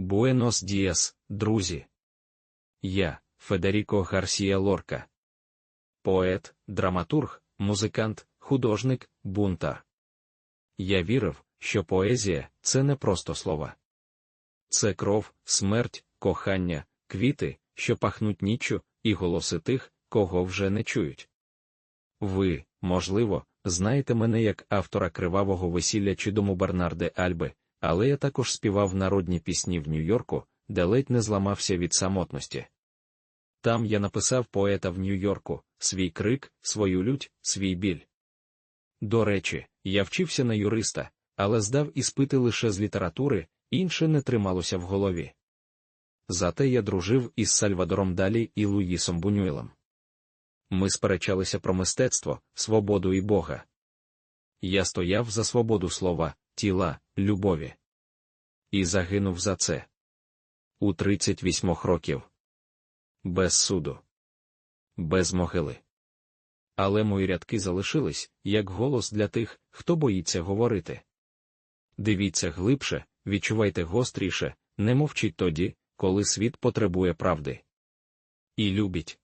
Буенос Діас, друзі. Я, Федеріко Гарсія Лорка. Поет, драматург, музикант, художник, бунтар. Я вірив, що поезія це не просто слова. Це кров, смерть, кохання, квіти, що пахнуть ніччю, і голоси тих, кого вже не чують. Ви, можливо, знаєте мене як автора кривавого весілля чи дому Бернарде Альби, але я також співав народні пісні в Нью-Йорку, де ледь не зламався від самотності. Там я написав поета в Нью-Йорку, свій крик, свою лють, свій біль. До речі, я вчився на юриста, але здав іспити лише з літератури, інше не трималося в голові. Зате я дружив із Сальвадором Далі і Луїсом Бунюелем. Ми сперечалися про мистецтво, свободу і Бога. Я стояв за свободу слова, тіла, любові. І загинув за це. У 38 років. Без суду. Без могили. Але мої рядки залишились, як голос для тих, хто боїться говорити. Дивіться глибше, відчувайте гостріше, не мовчіть тоді, коли світ потребує правди. І любіть.